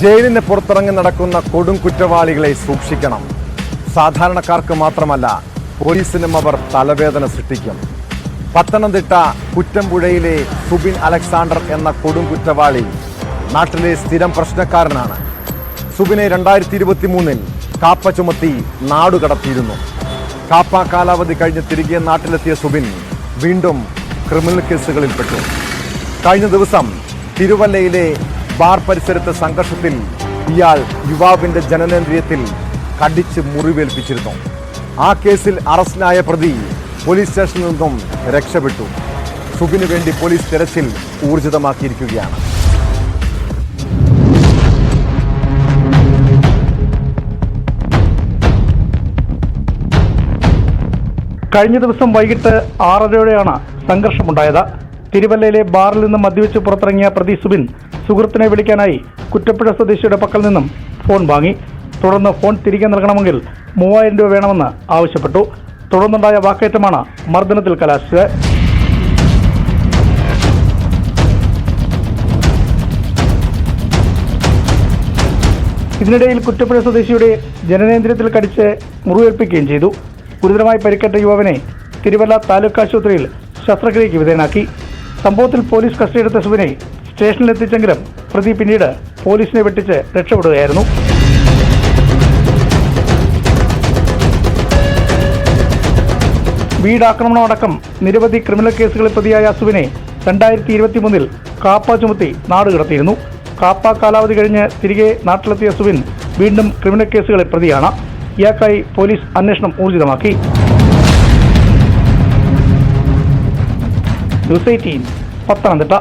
ജയിലിന് പുറത്തിറങ്ങി നടക്കുന്ന കൊടും കുറ്റവാളികളെ സൂക്ഷിക്കണം. സാധാരണക്കാർക്ക് മാത്രമല്ല പോലീസിനും അവർ തലവേദന സൃഷ്ടിക്കും. പത്തനംതിട്ട കുറ്റമ്പുഴയിലെ സുബിൻ അലക്സാണ്ടർ എന്ന കൊടും കുറ്റവാളി നാട്ടിലെ സ്ഥിരം പ്രശ്നക്കാരനാണ്. സുബിനെ രണ്ടായിരത്തി ഇരുപത്തി മൂന്നിൽ കാപ്പ ചുമത്തി നാടുകടത്തിയിരുന്നു കാപ്പ കാലാവധി കഴിഞ്ഞ് തിരികെ നാട്ടിലെത്തിയ സുബിൻ വീണ്ടും ക്രിമിനൽ കേസുകളിൽപ്പെട്ടു. കഴിഞ്ഞ ദിവസം തിരുവല്ലയിലെ ബാർ പരിസരത്തെ സംഘർഷത്തിൽ ഇയാൾ യുവാവിന്റെ ജനനേന്ദ്രിയത്തിൽ കടിച്ച് മുറിവേൽപ്പിച്ചിരുന്നു. ആ കേസിൽ അറസ്റ്റിലായ പ്രതി പോലീസ് സ്റ്റേഷനിൽ നിന്നും രക്ഷപ്പെട്ടു. സുഖിനു വേണ്ടി പോലീസ് തെരച്ചിൽ ഊർജിതമാക്കിയിരിക്കുകയാണ്. കഴിഞ്ഞ ദിവസം വൈകിട്ട് ആറരയോടെയാണ് സംഘർഷമുണ്ടായത്. തിരുവല്ലയിലെ ബാറിൽ നിന്ന് മദ്യവെച്ച് പുറത്തിറങ്ങിയ പ്രതി സുബിൻ സുഹൃത്തിനെ വിളിക്കാനായി കുറ്റപ്പുഴ സ്വദേശിയുടെ പക്കൽ നിന്നും ഫോൺ വാങ്ങി. തുടർന്ന് ഫോൺ തിരികെ നൽകണമെങ്കിൽ മൂവായിരം രൂപ വേണമെന്ന് ആവശ്യപ്പെട്ടു. തുടർന്നുണ്ടായ വാക്കേറ്റമാണ് മർദ്ദനത്തിൽ കലാശിച്ചത്. ഇതിനിടയിൽ കുറ്റപ്പുഴ സ്വദേശിയുടെ ജനനേന്ദ്രിയത്തിൽ കടിച്ച് മുറിവേൽപ്പിക്കുകയും ചെയ്തു. ഗുരുതരമായി പരിക്കേറ്റ യുവാവിനെ തിരുവല്ല താലൂക്ക് ആശുപത്രിയിൽ ശസ്ത്രക്രിയയ്ക്ക് വിധേയനാക്കി. സംഭവത്തിൽ പോലീസ് കസ്റ്റഡി കസ്റ്റഡിയെടുത്ത സുബിനെ സ്റ്റേഷനിലെത്തിച്ചെങ്കിലും പ്രതി പിന്നീട് പോലീസിനെ വെട്ടിച്ച് രക്ഷപ്പെടുകയായിരുന്നു. വീടാക്രമണം അടക്കം നിരവധി ക്രിമിനൽ കേസുകളിൽ പ്രതിയായ അസുവിനെ രണ്ടായിരത്തി ഇരുപത്തിമൂന്നിൽ കാപ്പ ചുമത്തി നാടുകടത്തിയിരുന്നു കാപ്പ കാലാവധി കഴിഞ്ഞ് തിരികെ നാട്ടിലെത്തിയ സുബിൻ വീണ്ടും ക്രിമിനൽ കേസുകളിൽ പ്രതിയാണ്. ഇയാൾക്കായി പോലീസ് അന്വേഷണം ഊർജിതമാക്കി. News eighteen Pathanamthitta.